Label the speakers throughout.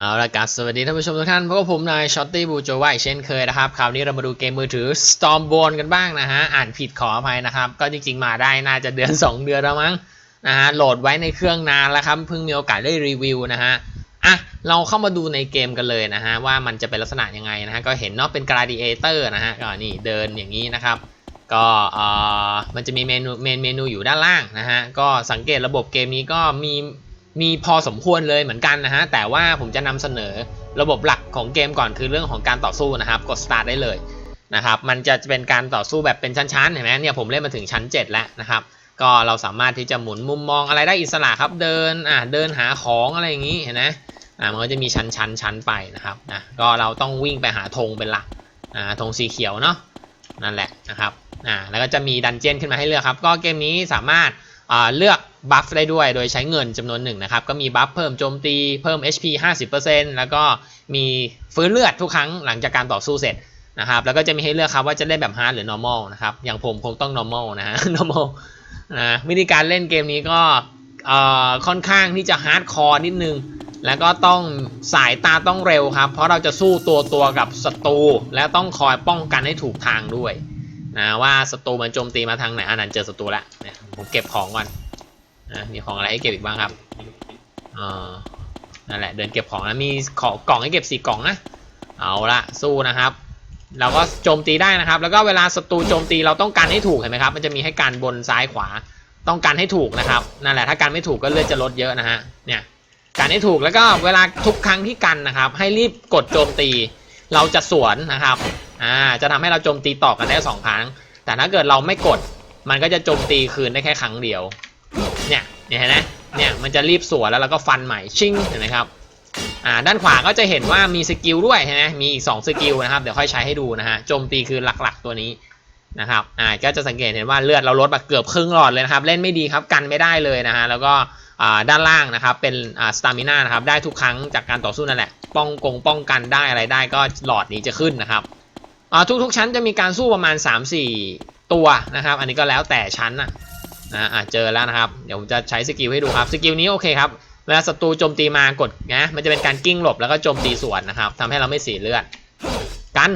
Speaker 1: เอาละครับสวัสดีท่านผู้ชมทุกท่านพบกับผมนายช็อตตี้บูโจว่าอีกเช่นเคยนะครับ คราวนี้เรามาดูเกมมือถือ Stormborn กันบ้างนะฮะ อ่านผิดขออภัยนะครับ ก็จริงๆมาได้น่าจะเดือน 2 เดือนแล้วมั้งนะฮะ โหลดไว้ในเครื่องนานแล้วครับ เพิ่งมีโอกาสได้รีวิวนะฮะ อะ เราเข้ามาดูในเกมกันเลยนะฮะ ว่ามันจะเป็นลักษณะยังไงนะฮะ ก็เห็นเนาะเป็น gladiator นะฮะ ก็นี่เดินอย่างนี้นะครับ ก็เอ่อมันจะมีเมนูเมนเมนูอยู่ด้านล่างนะฮะ ก็สังเกตระบบเกมนี้ก็มี มีพอสมควรเลยเหมือนกันนะฮะ แต่ว่าผมจะนำเสนอระบบหลักของเกมก่อนคือเรื่องของการต่อสู้นะครับ กด start ได้เลยนะครับ มันจะเป็นการต่อสู้แบบเป็นชั้นๆ เห็นไหมเนี่ยผมเล่นมาถึงชั้น 7 แล้วนะครับ ก็เราสามารถที่จะหมุนมุมมองอะไรได้อิสระครับ เดิน อะเดินหาของอะไรอย่างนี้เห็นไหมอ่ามันก็จะมีชั้นชั้นชั้นไปนะครับนะก็เราต้องวิ่งไปหาธงเป็นหลักอ่าธงสีเขียวเนาะนั่นแหละนะครับอ่าแล้วก็จะมีดันเจี้ยนขึ้นมาให้เลือกครับ ก็เกมนี้สามารถอ่าเลือก บัฟได้ด้วยโดยใช้เงินจำนวนหนึ่งนะครับ ก็มีบัฟเพิ่มโจมตีเพิ่ม HP 50%แล้วก็มีฟื้นเลือดทุกครั้งหลังจากการต่อสู้เสร็จนะครับ แล้วก็จะมีให้เลือกครับว่าจะเล่นแบบ hard หรือ normal นะครับ อย่างผมคงต้อง normal นะฮะ normal นะวิธีการเล่นเกมนี้ก็ค่อนข้างที่จะ hard core นิดนึง แล้วก็ต้องสายตาต้องเร็วครับ เพราะเราจะสู้ตัวตัวกับศัตรูและต้องคอยป้องกันให้ถูกทางด้วยนะว่าศัตรูมันโจมตีมาทางไหนอันนั้นเจอศัตรูแล้วผมเก็บของก่อน นะมีของอะไรให้เก็บอีกบ้างครับอ่านั่นแหละเดินเก็บของแล้วมีของกล่องให้เก็บสี่กล่องนะเอาละสู้นะครับเราก็โจมตีได้นะครับ แล้วก็เวลาศัตรูโจมตีเราต้องการให้ถูกเห็นไหมครับ มันจะมีให้การบนซ้ายขวา ต้องการให้ถูกนะครับ นั่นแหละ ถ้าการไม่ถูกก็เลือดจะลดเยอะนะฮะ เนี่ย การให้ถูกแล้วก็เวลาทุกครั้งที่กันนะครับ ให้รีบกดโจมตี เราจะสวนนะครับ อ่า จะทำให้เราโจมตีต่อกันได้สองครั้ง แต่ถ้าเกิดเราไม่กด มันก็จะโจมตีคืนได้แค่ครั้งเดียว เนี่ยเนี่ยเห็นไหมเนี่ยมันจะรีบสวนแล้วเราก็ฟันใหม่ชิงเห็นไหมครับอ่าด้านขวาก็จะเห็นว่ามีสกิลด้วยใช่ไหมมีอีก2สกิลนะครับเดี๋ยวค่อยใช้ให้ดูนะฮะโจมตีคือหลักๆตัวนี้นะครับอ่าก็จะสังเกตเห็นว่าเลือดเราลดแบบเกือบครึ่งหลอดเลยนะครับเล่นไม่ดีครับกันไม่ได้เลยนะฮะแล้วก็อ่าด้านล่างนะครับเป็นอ่าสตามิน่านะครับได้ทุกครั้งจากการต่อสู้นั่นแหละป้องกงป้องกันได้อะไรได้ก็หลอดนี้จะขึ้นนะครับอ่าทุกๆชั้นจะมีการสู้ประมาณ 3-4 ตัวนะครับ อันนี้ก็แล้วแต่ชั้นนะ นะอ่าเจอแล้วนะครับ เดี๋ยวผมจะใช้สกิลให้ดูครับ สกิลนี้โอเคครับ เวลาศัตรูโจมตีมากดนะมันจะเป็นการกิ้งหลบแล้วก็โจมตีสวนนะครับทำให้เราไม่เสียเลือด กัน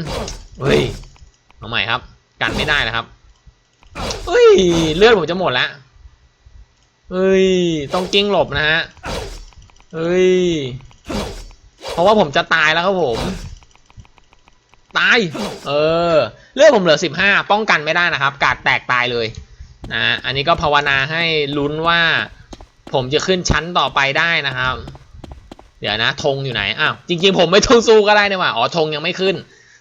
Speaker 1: เฮ้ย เอาใหม่ครับ กันไม่ได้นะครับเฮ้ย เลือดผมจะหมดแล้วเฮ้ย ต้องกิ้งหลบนะฮะเฮ้ย เพราะว่าผมจะตายแล้วครับผม ตาย เออ เลือดผมเหลือสิบห้าป้องกันไม่ได้นะครับ กาดแตกตายเลย นะอันนี้ก็ภาวนาให้ลุ้นว่า ผมจะขึ้นชั้นต่อไปได้นะครับ เดี๋ยวนะธงอยู่ไหนอ้าวจริงๆผมไม่ต้องสู้ก็ได้นี่ว่าอ๋อธงยังไม่ขึ้น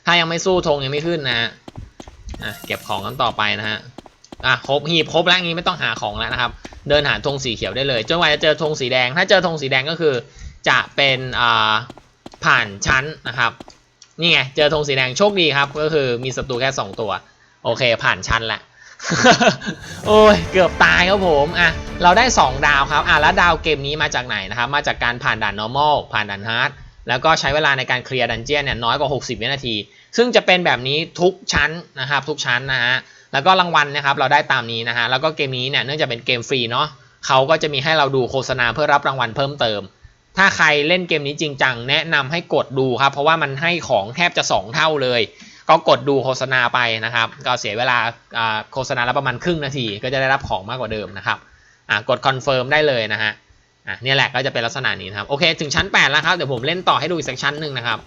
Speaker 1: ถ้ายังไม่สู้ธงยังไม่ขึ้นนะฮะอะเก็บของกันต่อไปนะฮะอะครบหีบครบแล้วงี้ไม่ต้องหาของแล้วนะครับ เดินหาธงสีเขียวได้เลยจนกว่าจะเจอธงสีแดง ถ้าเจอธงสีแดงก็คือ จะเป็นอ่าผ่านชั้นนะครับนี่ไงเจอธงสีแดงโชคดีครับ ก็คือมีศัตรูแค่ 2 ตัว โอเคผ่านชั้นและ โอ้ยเกือบตายครับผมอะเราได้ 2 ดาวครับอะแล้วดาวเกมนี้มาจากไหนนะครับ มาจากการผ่านด่าน normal ผ่านด่าน hard แล้วก็ใช้เวลาในการเคลียร์ดันเจียนเนี่ยน้อยกว่า 60 วินาที ซึ่งจะเป็นแบบนี้ทุกชั้นนะครับทุกชั้นนะฮะแล้วก็รางวัลนะครับเราได้ตามนี้นะฮะแล้วก็เกมนี้เนี่ยเนื่องจากเป็นเกมฟรีเนาะเขาก็จะมีให้เราดูโฆษณาเพื่อรับรางวัลเพิ่มเติม ถ้าใครเล่นเกมนี้จริงจังแนะนำให้กดดูครับเพราะว่ามันให้ของแทบจะ 2 เท่าเลย ก็กดดูโฆษณาไปนะครับ ก็เสียเวลาโฆษณาละประมาณครึ่งนาที ก็จะได้รับของมากกว่าเดิมนะครับกดคอนเฟิร์มได้เลยนะฮะอะนี่แหละก็จะเป็นลักษณะนี้นะครับโอเคถึงชั้น 8 แล้วครับเดี๋ยวผมเล่นต่อให้ดูอีกสักชั้นหนึ่งนะครับ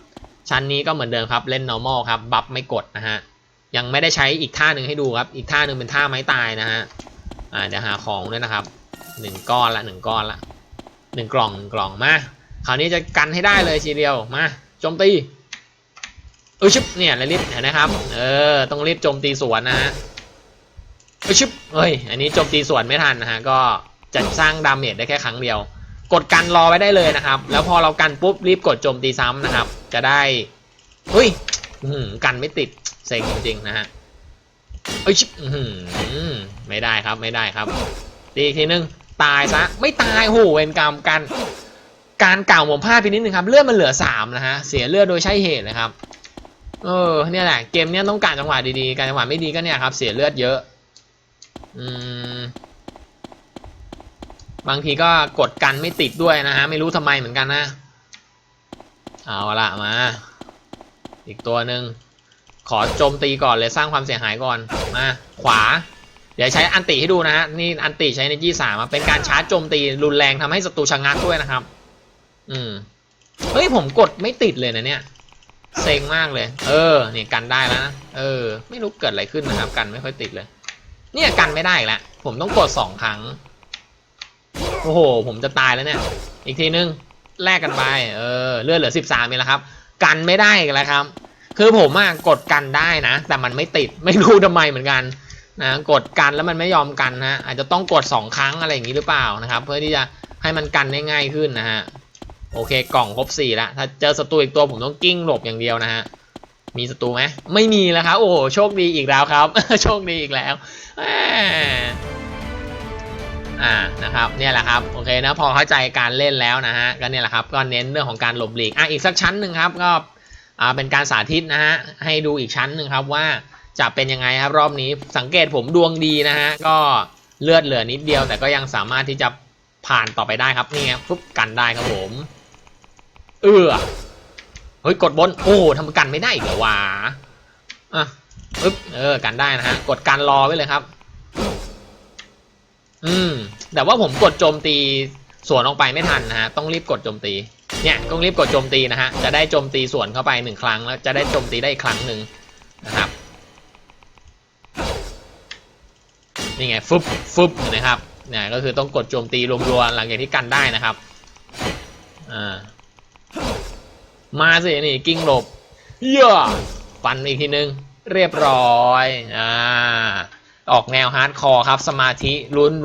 Speaker 1: ชั้นนี้ก็เหมือนเดิมครับเล่น normal ครับบัฟไม่กดนะฮะยังไม่ได้ใช้อีกท่าหนึ่งให้ดูครับ อีกท่าหนึ่งเป็นท่าไม้ตายนะฮะอ่าเดี๋ยวหาของด้วยนะครับหนึ่งก้อนละหนึ่งก้อนละหนึ่งกล่องหนึ่งกล่องมาคราวนี้จะกันให้ได้เลยทีเดียวมาโจมตี ออชิบเนี่ยรีบเห็นนะครับ เออ ต้องรีบโจมตีสวนนะฮะเออชิบเฮ้ย อันนี้โจมตีสวนไม่ทันนะฮะ ก็จะสร้างดาเมจได้แค่ครั้งเดียว กดกันรอไว้ได้เลยนะครับ แล้วพอเรากันปุ๊บรีบกดโจมตีซ้ำนะครับ จะได้ เฮ้ยหือกันไม่ติดเซ็งจริงๆนะฮะเอ้ยชิบอื้อหือไม่ได้ครับไม่ได้ครับตีอีกทีนึง ตายซะ ไม่ตายโหเวรกรรมกัน การกล่าวผมพลาดไปนิดนึงครับ เลือดมันเหลือสามนะฮะ เสียเลือดโดยใช่เหตุนะครับ เออเนี่ยแหละเกมเนี้ยต้องการจังหวะดีๆ การจังหวะไม่ดีก็เนี่ยครับ เสียเลือดเยอะ อืม บางทีก็กดกันไม่ติดด้วยนะฮะ ไม่รู้ทำไมเหมือนกันนะ เอาละมา อีกตัวหนึ่งขอโจมตีก่อนเลยสร้างความเสียหายก่อนมาขวา เดี๋ยวใช้อันติให้ดูนะฮะ นี่อันติใช้ในยี่สามเป็นการชาร์จโจมตีรุนแรงทำให้ศัตรูชะงักด้วยนะครับ อืม เฮ้ยผมกดไม่ติดเลยนะเนี่ย เซ็งมากเลย เออเนี่ยกันได้แล้วนะเออ ไม่รู้เกิดอะไรขึ้นนะครับ กันไม่ค่อยติดเลย เนี่ยกันไม่ได้อีกแล้วผมต้องกดสองครั้ง โอ้โห ผมจะตายแล้วเนี่ย อีกทีนึงแลกกันไป เออ เลือดเหลือสิบสามเองแล้วครับ กันไม่ได้อีกแล้วครับ คือผมอะกดกันได้นะ แต่มันไม่ติด ไม่รู้ทำไมเหมือนกันนะ กดกันแล้วมันไม่ยอมกันนะ อาจจะต้องกดสองครั้งอะไรอย่างนี้หรือเปล่านะครับ เพื่อที่จะให้มันกันได้ง่ายขึ้นนะฮะ โอเคกล่องครบสี่แล้วถ้าเจอศัตรูอีกตัวผมต้องกิ้งหลบอย่างเดียวนะฮะมีศัตรูไหมไม่มีแล้วครับ โอ้โหโชคดีอีกแล้วครับ โชคดีอีกแล้วอ่านะครับเนี่ยแหละครับโอเคนะพอเข้าใจการเล่นแล้วนะฮะก็เนี่ยแหละครับก็เน้นเรื่องของการหลบหลีกอะอีกสักชั้นหนึ่งครับก็อ่าเป็นการสาธิตนะฮะให้ดูอีกชั้นหนึ่งครับว่าจะเป็นยังไงครับรอบนี้สังเกตผมดวงดีนะฮะก็เลือดเหลือนิดเดียว แต่ก็ยังสามารถที่จะผ่านต่อไปได้ครับนี่ครับปุ๊บกันได้ครับผม เออเฮ้ยกดบนโอ้ทำกันไม่ได้อีกเหรอวะอะปึ๊บเออกันได้นะฮะกดการรอไว้เลยครับ อืมแต่ว่าผมกดโจมตีสวนออกไปไม่ทันนะฮะต้องรีบกดโจมตี เนี่ยต้องรีบกดโจมตีนะฮะจะได้โจมตีสวนเข้าไปหนึ่งครั้งแล้วจะได้โจมตีได้อีกครั้งหนึ่งนะครับนี่ไงฟึบฟึบนะครับเนี่ยก็คือต้องกดโจมตีรัวๆหลังจากที่กันได้นะครับอ่า มาสินี่กิ้งหลบเย่อฟันอีกทีนึง เรียบร้อยอ่าออกแนวฮาร์ดคอร์ครับ สมาธิ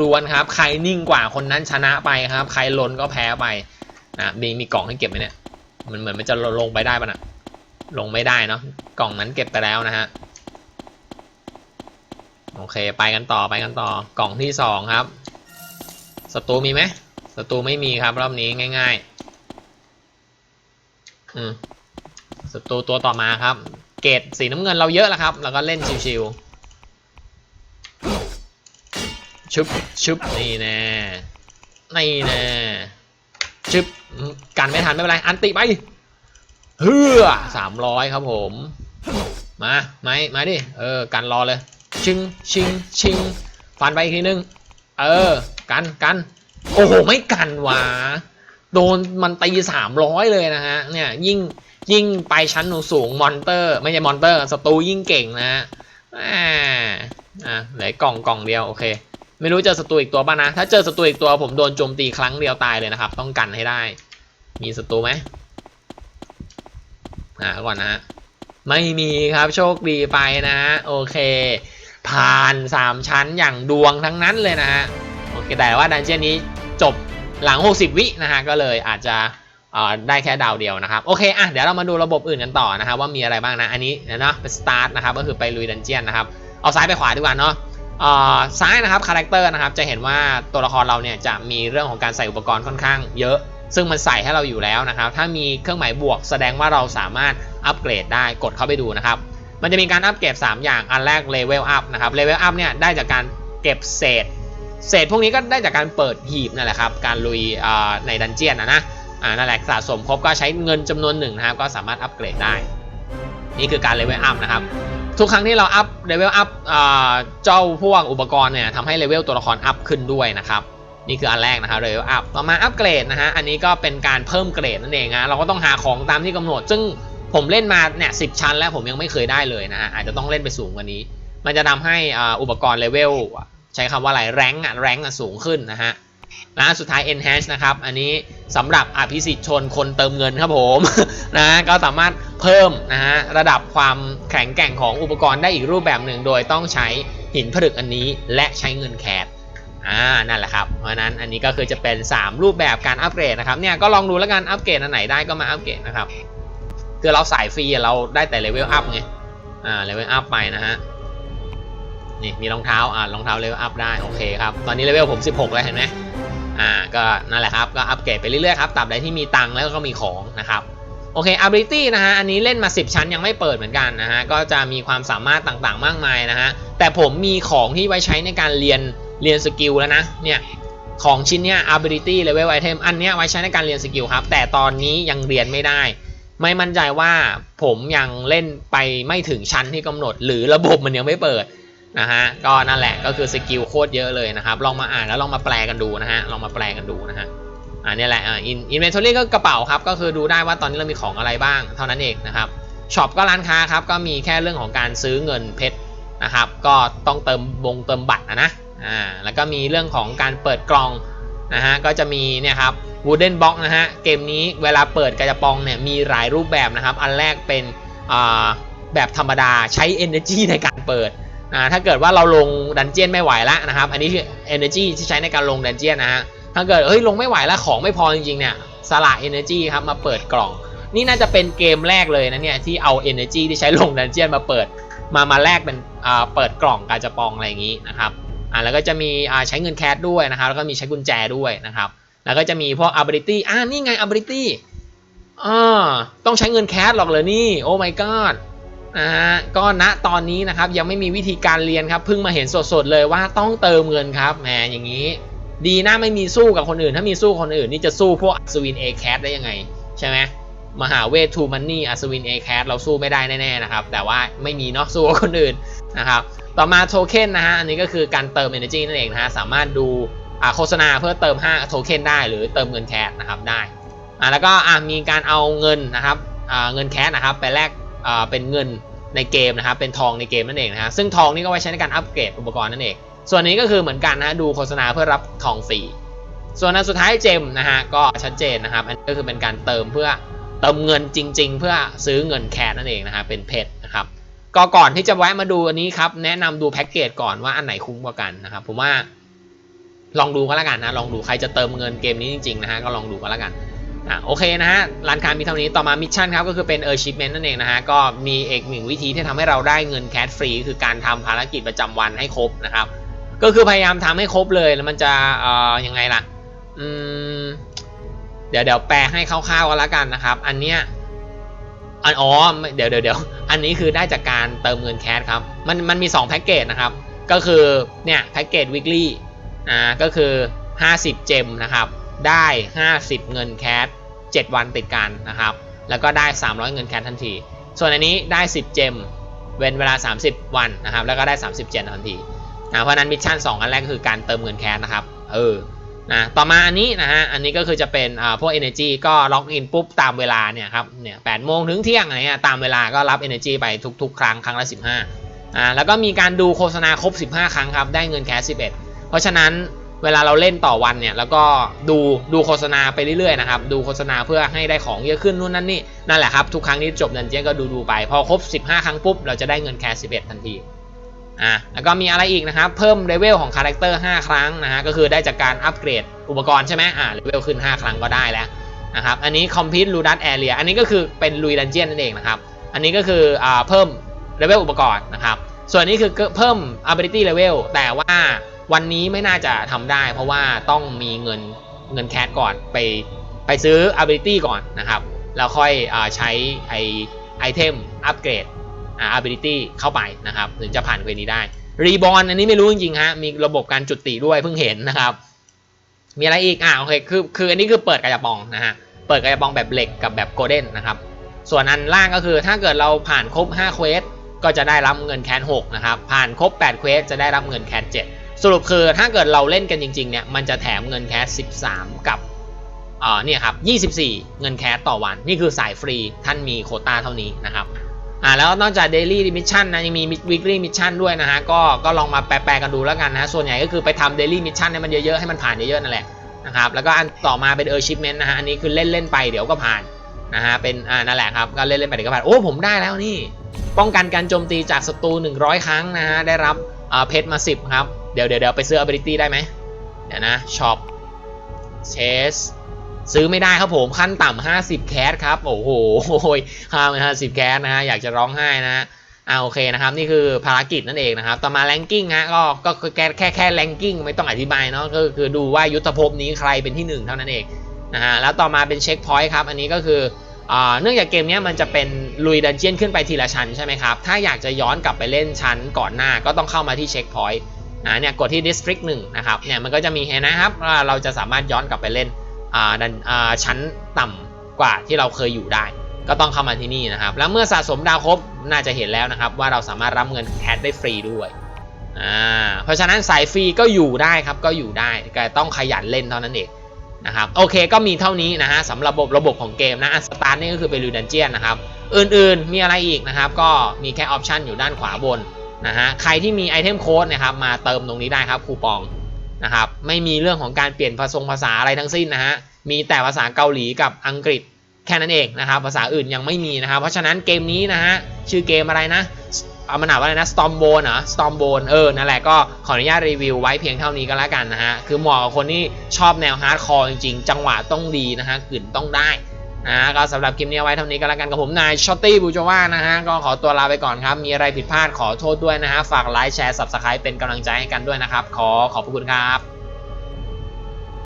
Speaker 1: ล้วนๆครับ ใครนิ่งกว่าคนนั้นชนะไปครับ ใครลนก็แพ้ไปนะมีมีกล่องให้เก็บไหมเนี่ยมันเหมือนมันจะลงไปได้ปะนะลงไม่ได้เนาะกล่องนั้นเก็บไปแล้วนะฮะโอเค ไปกันต่อไปกันต่อกล่องที่สองครับศัตรูมีไหมศัตรูไม่มีครับรอบนี้ง่าย ๆ อืมศัตรูตัวต่อมาครับ เกรดสีน้ำเงินเราเยอะแล้วครับ แล้วก็เล่นชิวๆ ชุบชุบนี่แน่นี่แน่ชึบกันไม่ทันไม่เป็นไร อันติไปเฮือสามร้อยครับผม มาไม่มาดิ เออ กันรอเลย ชิง ชิง ชิง ฟันไปอีกทีนึง เออ กัน กัน โอ้โห ไม่กันวะ โดนมันตีสามร้อยเลยนะฮะ เนี่ยยิ่งยิ่งไปชั้นสูงมอนเตอร์ ไม่ใช่มอนเตอร์ศัตรูยิ่งเก่งนะฮะอ่าอะเหลือกล่องกล่องเดียวโอเค ไม่รู้เจอศัตรูอีกตัวป่ะนะ ถ้าเจอศัตรูอีกตัวผมโดนโจมตีครั้งเดียวตายเลยนะครับ ต้องกันให้ได้ มีศัตรูไหมอ่าก่อนนะฮะไม่มีครับโชคดีไปนะฮะโอเค ผ่าน 3 ชั้นอย่างดวงทั้งนั้นเลยนะฮะโอเคแต่ว่าดันเจี้ยนนี้จบ หลัง 60 วินะฮะก็เลยอาจจะได้แค่ดาวเดียวนะครับ โอเคอะเดี๋ยวเรามาดูระบบอื่นกันต่อนะครับว่ามีอะไรบ้างนะ อันนี้นะเนาะเป็นสตาร์ทนะครับก็คือไปลุยดันเจียนนะครับ เอาซ้ายไปขวาดีกว่าเนาะซ้ายนะครับคาแรคเตอร์นะครับจะเห็นว่าตัวละครเราเนี่ยจะมีเรื่องของการใส่อุปกรณ์ค่อนข้างเยอะ ซึ่งมันใส่ให้เราอยู่แล้วนะครับ ถ้ามีเครื่องหมายบวกแสดงว่าเราสามารถอัปเกรดได้กดเข้าไปดูนะครับ มันจะมีการอัปเกรด 3 อย่างอันแรกเลเวลอัพนะครับเลเวลอัพเนี่ยได้จากการเก็บเศษ เศษพวกนี้ก็ได้จากการเปิดหีบนั่นแหละครับ การลุยในดันเจียนนะนะอ่านั่นแหละสะสมครบก็ใช้เงินจำนวนหนึ่งนะครับ ก็สามารถอัปเกรดได้ นี่คือการเลเวลอัพนะครับ ทุกครั้งที่เราอัพเลเวลอัพเจ้าพวกอุปกรณ์เนี่ยทำให้เลเวลตัวละครอัพขึ้นด้วยนะครับ นี่คืออันแรกนะครับเลเวลอัพต่อมาอัปเกรดนะฮะอันนี้ก็เป็นการเพิ่มเกรดนั่นเองนะเราก็ต้องหาของตามที่กำหนด ซึ่งผมเล่นมาเนี่ยสิชั้นแล้วผมยังไม่เคยได้เลยนะฮะอาจจะต้องเล่นไปสูงกว่านี้ มันจะทำให้อุปกรณ์เลเวล ใช้คำว่าอะไรแรงอะแรงอะสูงขึ้นนะฮะและสุดท้าย enhance นะครับ อันนี้สำหรับอภิสิทธิ์ชนคนเติมเงินครับผมนะก็สามารถเพิ่มนะฮะระดับความแข็งแกร่งของอุปกรณ์ได้อีกรูปแบบหนึ่ง โดยต้องใช้หินผลึกอันนี้และใช้เงินแคดอ่านั่นแหละครับ เพราะนั้นอันนี้ก็คือจะเป็น 3 รูปแบบการอัปเกรดนะครับเนี่ยก็ลองดูแล้วกันอัปเกรดอันไหนได้ก็มาอัปเกรดนะครับคือเราสายฟรีเราได้แต่เลเวลอัพไงอ่าเลเวลอัพไปนะฮะ นี่มีรองเท้าอ่ารองเท้าเลเวลอัพได้โอเคครับตอนนี้เลเวลผม 16 แล้วเห็นไหมอ่าก็นั่นแหละครับก็อัปเกรดไปเรื่อยๆครับตราบใดที่มีตังค์แล้วก็มีของนะครับโอเค ability นะฮะ อันนี้เล่นมา 10 ชั้นยังไม่เปิดเหมือนกันนะฮะ ก็จะมีความสามารถต่างๆ มากมายนะฮะ แต่ผมมีของที่ไว้ใช้ในการเรียนเรียนสกิลแล้วนะ เนี่ย ของชิ้นเนี้ย ability level item อันเนี้ยไว้ใช้ในการเรียนสกิลครับ แต่ตอนนี้ยังเรียนไม่ได้ ไม่มั่นใจว่าผมยังเล่นไปไม่ถึงชั้นที่กำหนด หรือระบบมันยังไม่เปิด นะฮะก็นั่นแหละก็คือสกิลโคตรเยอะเลยนะครับ ลองมาอ่านแล้วลองมาแปลกันดูนะฮะลองมาแปลกันดูนะฮะอ่านี่แหละอ่าอินอินเวนทอรี่ก็กระเป๋าครับก็คือดูได้ว่าตอนนี้เรามีของอะไรบ้างเท่านั้นเองนะครับช็อปก็ร้านค้าครับก็มีแค่เรื่องของการซื้อเงินเพชรนะครับ ก็ต้องเติมวงเติมบัตรนะนะอ่าแล้วก็มีเรื่องของการเปิดกล่องนะฮะก็จะมีเนี่ยครับ Wooden Box นะฮะเกมนี้เวลาเปิดกระจปองเนี่ยมีหลายรูปแบบนะครับ อันแรกเป็นอ่าแบบธรรมดาใช้ Energy ในการเปิด นะถ้าเกิดว่าเราลงดันเจียนไม่ไหวแล้วนะครับ อันนี้คือ Energy ที่ใช้ในการลงดันเจียนนะฮะ ถ้าเกิดเฮ้ยลงไม่ไหวแล้วของไม่พอจริงๆเนี่ยสละ Energy ครับมาเปิดกล่อง นี่น่าจะเป็นเกมแรกเลยนะเนี่ยที่เอา Energy ที่ใช้ลงดันเจียนมาเปิดมามาแลกเป็นเปิดกล่องกาจะปองอะไรอย่างนี้นะครับอ่าแล้วก็จะมีใช้เงินแคสด้วยนะครับ แล้วก็มีใช้กุญแจด้วยนะครับ แล้วก็จะมีพวก ability อ่านี่ไง ability อ่าต้องใช้เงินแคสหรอกเลยนี่ โอ้ my god นะฮะก็ณตอนนี้นะครับยังไม่มีวิธีการเรียนครับเพิ่งมาเห็นสดๆเลยว่าต้องเติมเงินครับแหมอย่างนี้ ดีนะไม่มีสู้กับคนอื่น ถ้ามีสู้คนอื่นนี่จะสู้พวกอัศวิน A c a t ได้ยังไง ใช่ไหมมหาเวททูมันนี่อัศวิน A c a t เราสู้ไม่ได้แน่ๆนะครับ แต่ว่าไม่มีเนาะสู้กับคนอื่นนะครับต่อมาโทเค็นนะฮะอันนี้ก็คือการเติม energy นั่นเองนะฮะสามารถดูโฆษณาเพื่อเติม5โทเค็นได้หรือเติมเงินแคสนะครับได้แล้วก็มีการเอาเงินนะครับเงินแคสนะครับไปแลก เป็นเงินในเกมนะครับเป็นทองในเกมนั่นเองนะฮะซึ่งทองนี่ก็ไว้ใช้ในการอัปเกรดอุปกรณ์นั่นเอง ส่วนนี้ก็คือเหมือนกันนะดูโฆษณาเพื่อรับทองฟรีส่วนอันสุดท้ายเจมนะฮะก็ชัดเจนนะครับ อันนี้ก็คือเป็นการเติมเพื่อเติมเงินจริง ๆ เพื่อซื้อเงินแคสนั่นเองนะฮะเป็นเพชรนะครับก็ก่อนที่จะแวะมาดูอันนี้ครับแนะนำดูแพ็กเกจก่อนว่าอันไหนคุ้มกว่ากันนะครับผมว่าลองดูก็แล้วกันนะลองดูใครจะเติมเงินเกมนี้จริงๆนะฮะก็ลองดูก็แล้วกัน อะโอเคนะฮะร้านค้ามีเท่านี้ต่อมามิชชั่นครับก็คือเป็นเออร์ชิปเมนต์นั่นเองนะฮะก็มีเอกหนึ่งวิธีที่ทำให้เราได้เงินแคสฟรีคือการทำภารกิจประจำวันให้ครบนะครับ ก็คือพยายามทำให้ครบเลยแล้วมันจะเอ่อยังไงล่ะอืมเดี๋ยวเดี๋ยวแปลให้คร่าวๆก็แล้วกันนะครับ อันเนี้ยอันอ๋อเดี๋ยวเดี๋ยวเดี๋ยวอันนี้คือได้จากการเติมเงินแคสครับมันมันมี2แพ็กเกจนะครับ ก็คือเนี่ยแพ็กเกจ weekly อ่าก็คือ 50 เจมนะครับ ได้ 50 เงินแคส7วันติดกันนะครับ แล้วก็ได้ 300 เงินแคสทันที ส่วนอันนี้ได้ 10 เจม เว้นเวลา 30 วันนะครับ แล้วก็ได้ 30 เจมทันทีนะเพราะนั้นมิชชั่น 2 อันแรกก็คือการเติมเงินแคสนะครับ เออ นะ ต่อมาอันนี้นะฮะ อันนี้ก็คือจะเป็นอ่าพวก energy ก็ล็อกอินปุ๊บตามเวลาเนี่ยครับ เนี่ย8โมงถึงเที่ยงอะไรเงี้ย ตามเวลาก็รับ energy ไปทุก ๆ ครั้ง ครั้งละ 15อ่า แล้วก็มีการดูโฆษณาครบ 15 ครั้งครับ ได้เงินแคส11 เพราะฉะนั้น เวลาเราเล่นต่อวันเนี่ยแล้วก็ดูดูโฆษณาไปเรื่อยๆนะครับดูโฆษณาเพื่อให้ได้ของเยอะขึ้นนู่นนั่นนี่นั่นแหละครับทุกครั้งที่จบดันเจียนก็ดูดูไป พอครบ 15 ครั้งปุ๊บเราจะได้เงินแคส11 ทันทีอะแล้วก็มีอะไรอีกนะครับเพิ่มเลเวลของคาแรคเตอร์5ครั้งนะฮะก็คือได้จากการอัปเกรดอุปกรณ์ใช่ไหมอ่าเลเวลขึ้น 5 ครั้งก็ได้แล้วนะครับอันนี้ complete ลูดัตแอเรียอันนี้ก็คือเป็นลุยดันเจียนนั่นเองนะครับอันนี้ก็คืออ่าเพิ่มเลเวลอุปกรณ์นะครับส่วนนี้คือเพิ่ม ability level แต่ว่า วันนี้ไม่น่าจะทำได้ เพราะว่าต้องมีเงินเงินแคสก่อนไปไปซื้อ ability ก่อนนะครับแล้วค่อยอใช้ไอไอเทมอัปเกรดอ่า ability เข้าไปนะครับถึงจะผ่านเควนี้ได้รีบอลอันนี้ไม่รู้จริงๆฮะมีระบบการจุดตีด้วยเพิ่งเห็นนะครับ มีอะไรอีกอ่าโอเคคือคืออันนี้คือเปิดกระปองนะฮะเปิดกระปองแบบเหล็กกับแบบโกลเด้นนะครับส่วนอันล่างก็คือถ้าเกิดเราผ่านครบ5เควสก็จะได้รับเงินแคน6นะครับผ่านครบ8เควสจะได้รับเงินแคน7 สรุปคือถ้าเกิดเราเล่นกันจริงๆเนี่ยมันจะแถมเงินแคส 13 กับอ่าเนี่ยครับ24 เงินแคสต่อวัน นี่คือสายฟรีท่านมีโคต้าเท่านี้นะครับอ่าแล้วนอกจาก daily mission นะยังมี weekly mission ด้วยนะฮะก็ก็ลองมาแปลๆกันดูแล้วกันนะส่วนใหญ่ก็คือไปทำ daily mission ให้มันเยอะๆให้มันผ่านเยอะๆนั่นแหละนะครับแล้วก็อันต่อมาเป็น achievement นะฮะอันนี้คือเล่นๆไปเดี๋ยวก็ผ่านนะฮะเป็นอ่านั่นแหละครับก็เล่นๆไปเดี๋ยวก็ผ่านโอ้ผมได้แล้วนี่ ป้องกันการโจมตีจากศัตรู100 ครั้งนะฮะได้รับเพชรมา 10 ครับ เดี๋ยวเดี๋ยวเดี๋ยวไปซื้อ ability ได้ไหมเดี๋ยวนะช็อปเชสซื้อไม่ได้ครับผมขั้นต่ำ50แคสครับ โอ้โหห้าห้าสิบแคสนะฮะอยากจะร้องไห้นะฮะอ่าโอเคนะครับนี่คือภารกิจนั่นเองนะครับต่อมาแรงกิ้งฮะก็ก็แค่แค่แค่แรงกิ้งไม่ต้องอธิบายเนาะก็คือดูว่ายุทธภพนี้ใครเป็นที่ 1 เท่านั้นเองนะฮะแล้วต่อมาเป็นเช็คพอยต์ครับอันนี้ก็คือเนื่องจากเกมนี้มันจะเป็นลุยดันเจียนขึ้นไปทีละชั้นใช่ไหมครับ ถ้าอยากจะย้อนกลับไปเล่นชั้นก่อนหน้าก็ต้องเข้ามาที่เช็คพอยต์ นะเนี่ยกดที่ district 1นะครับเนี่ยมันก็จะมีเห็นนะครับว่าเราจะสามารถย้อนกลับไปเล่นอ่าดันอ่าชั้นต่ำกว่าที่เราเคยอยู่ได้ ก็ต้องเข้ามาที่นี่นะครับ แล้วเมื่อสะสมดาวครบน่าจะเห็นแล้วนะครับ ว่าเราสามารถรับเงินแคทได้ฟรีด้วยอ่าเพราะฉะนั้นสายฟรีก็อยู่ได้ครับก็อยู่ได้แต่ต้องขยันเล่นเท่านั้นเองนะครับโอเคก็มีเท่านี้นะฮะสำหรับระบบระบบของเกมนะสตาร์ทนี่ก็คือเป็นรูดันเจียนนะครับ อื่นๆมีอะไรอีกนะครับ ก็มีแค่ออปชันอยู่ด้านขวาบน นะฮะใครที่มีไอเทมโค้ดนะครับมาเติมตรงนี้ได้ครับคูปองนะครับไม่มีเรื่องของการเปลี่ยนภาษาภาษาอะไรทั้งสิ้นนะฮะมีแต่ภาษาเกาหลีกับอังกฤษแค่นั้นเองนะครับภาษาอื่นยังไม่มีนะครับเพราะฉะนั้นเกมนี้นะฮะชื่อเกมอะไรนะเอามันหนาว่าอะไรนะ Stormbone เหรอ Stormbone เออ นั่นแหละก็ขออนุญาตรีวิวไว้เพียงเท่านี้ก็แล้วกันนะฮะ คือเหมาะกับคนที่ชอบแนวฮาร์ดคอร์จริงๆ จังหวะต้องดีนะฮะกลิ่นต้องได้ นะก็สำหรับคลิปนี้ไว้เท่านี้ก็แล้วกันกับผมนายช็อตตี้บูจว่านะฮะก็ขอตัวลาไปก่อนครับ มีอะไรผิดพลาดขอโทษด้วยนะฮะฝากไลค์แชร์ subscribe เป็นกำลังใจให้กันด้วยนะครับ ขอขอบคุณครับ